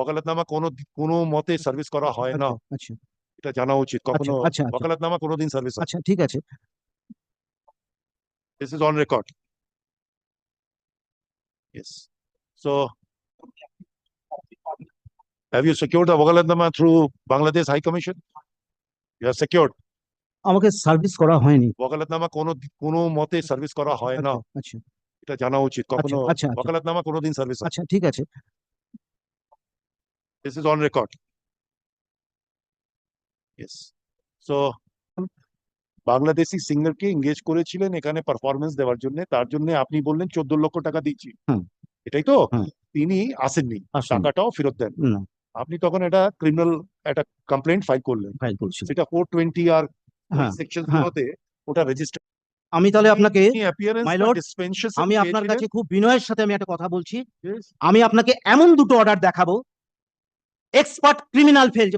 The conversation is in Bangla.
ওকালতনামা কোনো কোনো মতে সার্ভিস করা হয় না। আচ্ছা এটা জানা উচিত। কখনো আচ্ছা আচ্ছা। আচ্ছা ওকালতনামা কোনোদিন সার্ভিস আচ্ছা ঠিক আছে। This is on record. Yes. So have you secured the Wakalatnama through Bangladesh High Commission? You have secured. আমাকে সার্ভিস করা হয়নি। Wakalatnama কোনো কোনো মতে সার্ভিস করা হয় না। আচ্ছা এটা জানা উচিত। কখনো আচ্ছা আচ্ছা ওকালতনামা কোনোদিন সার্ভিস আচ্ছা ঠিক আছে। This is on record. Yes. So Bangladeshi সিঙ্গারকে engage করেছিলেন এখানে পারফরমেন্স দেওয়ার জন্য। তার জন্য আপনি বললেন চোদ্দ লক্ষ টাকা দিচ্ছি। এটাই তো। তিনি আসেননি। আসুন টাকাটাও ফেরত দেন। আপনি তখন এটা ক্রিমিনাল একটা কমপ্লেন্ট ফাইল করলেন। সেটা ফোর টোয়েন্টি আর হ্যাঁ। সেকশন হ্যাঁ। গুলোতে ওটা রেজিস্টার আমি তাহলে আপনাকে আমি আপনার কাছে খুব বিনয়ের সাথে আমি একটা কথা বলছি। আমি আপনাকে এমন দুটো অর্ডার দেখাবো এক্সপার্ট ক্রিমিনাল ফেল